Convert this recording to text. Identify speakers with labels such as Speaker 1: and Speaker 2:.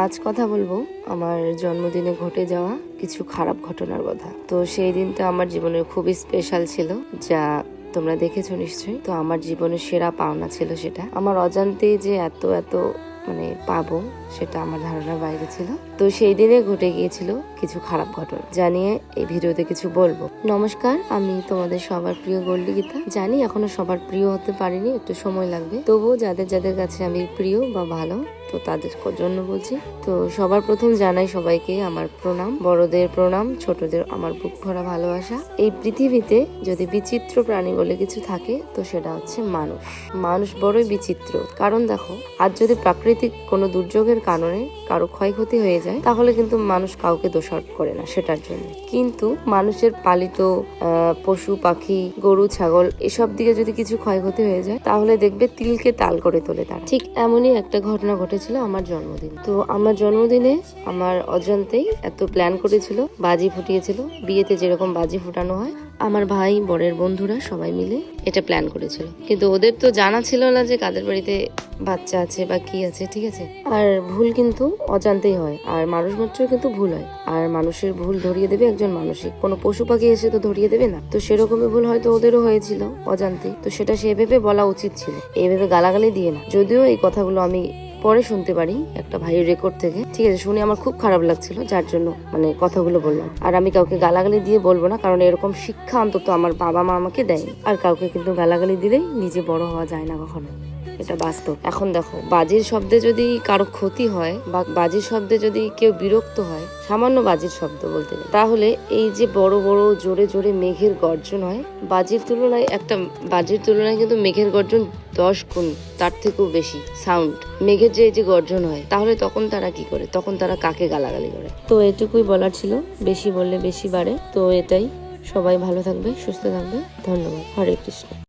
Speaker 1: আজ কথা বলব আমার জন্মদিনে ঘটে যাওয়া কিছু খারাপ ঘটনার কথা। তো সেই দিনটা আমার জীবনের খুবই স্পেশাল ছিল, যা তোমরা দেখেছ নিশ্চয়ই। তো আমার জীবনের সেরা পাওনা ছিল সেটা। আমার অজান্তেই যে এত এত মানে পাবো, সেটা আমার ধারণার বাইরে ছিল। তো সেই দিনে ঘটে গিয়েছিল কিছু খারাপ ঘটনা। জানিয়ে এই ভিডিওতে কিছু বলব। নমস্কার, আমি তোমাদের সবার প্রিয় গোল্ডি গীতা। জানি এখনও সবার প্রিয় হতে পারিনি, একটু সময় লাগবে। তবুও যাদের যাদের কাছে আমি প্রিয় বা ভালো তো তাদের জন্য বলছি। তো সবার প্রথম জানাই সবাইকে আমার প্রণাম। বড়দের প্রণাম, ছোটদের আমার বুক ভরা ভালোবাসা। এই পৃথিবীতে যদি বিচিত্র প্রাণী বলে কিছু থাকে, তো সেটা হচ্ছে মানুষ। মানুষ বড়ই বিচিত্র। কারণ দেখো, আজ যদি প্রাকৃতিক কোনো দুর্যোগের কারণে কারও ক্ষয়ক্ষতি হয়ে যায়, তাহলে কিন্তু মানুষ কাউকে দোষারোপ করে না সেটার জন্য। কিন্তু মানুষের পালিত পশু, পাখি, গরু, ছাগল, এসব দিকে যদি কিছু ক্ষয়ক্ষতি হয়ে যায়, তাহলে দেখবে তিলকে তাল করে তোলে তারা। ঠিক এমনই একটা ঘটনা ঘটেছিল আমার জন্মদিন। তো আমার জন্মদিনে আমার অজান্তেই এত প্ল্যান করেছিল, বাজি ফুটিয়েছিল। বিয়েতে যেরকম বাজি ফুটানো হয়, আমার ভাই, বরের বন্ধুরা সবাই মিলে এটা প্ল্যান করেছিল। কিন্তু ওদের তো জানা ছিল না যে কাদের বাড়িতে বাচ্চা আছে বা কি আছে, ঠিক আছে? আর ভুল কিন্তু অজান্তেই হয়। আর মানুষ মাত্রই কিন্তু ভুল হয়। আর মানুষের ভুল ধরিয়ে দেবে একজন মানসিক। কোনো পশু পাখি এসে তো ধরিয়ে দেবে না। তো সেরকমই ভুল হয়তো ওদেরও হয়েছিল অজান্তে তো সেটা সে সেভাবে বলা উচিত ছিল। এইভাবে গালাগালি দিয়ে না। যদিও এই কথাগুলো আমি পরে শুনতে পারি একটা ভাইয়ের রেকর্ড থেকে। ঠিক আছে, শুনে আমার খুব খারাপ লাগছিল, যার জন্য মানে কথাগুলো বললাম। আর আমি কাউকে গালাগালি দিয়ে বলব না, কারণ এরকম শিক্ষা অন্তত আমার বাবা মা আমাকে দেয়নি। আর কাউকে কিন্তু গালাগালি দিলেই নিজে বড় হওয়া যায় না কখনো। এটা বাস্তব। এখন দেখো, বাজির শব্দে যদি কারও ক্ষতি হয় বা বাজির শব্দে যদি কেউ বিরক্ত হয়, সামান্য বাজির শব্দ বলতে গেলে, তাহলে এই যে বড় বড়, জোরে জোরে মেঘের গর্জন হয়, বাজির তুলনায় একটা, বাজির তুলনায় কিন্তু মেঘের গর্জন দশ গুণ, তার থেকেও বেশি সাউন্ড মেঘের যে যে গর্জন হয়, তাহলে তখন তারা কি করে? তখন তারা কাকে গালাগালি করে? তো এটুকুই বলার ছিল। বেশি বললে বেশি বাড়ে। তো এটাই। সবাই ভালো থাকবে, সুস্থ থাকবে। ধন্যবাদ। হরে কৃষ্ণ।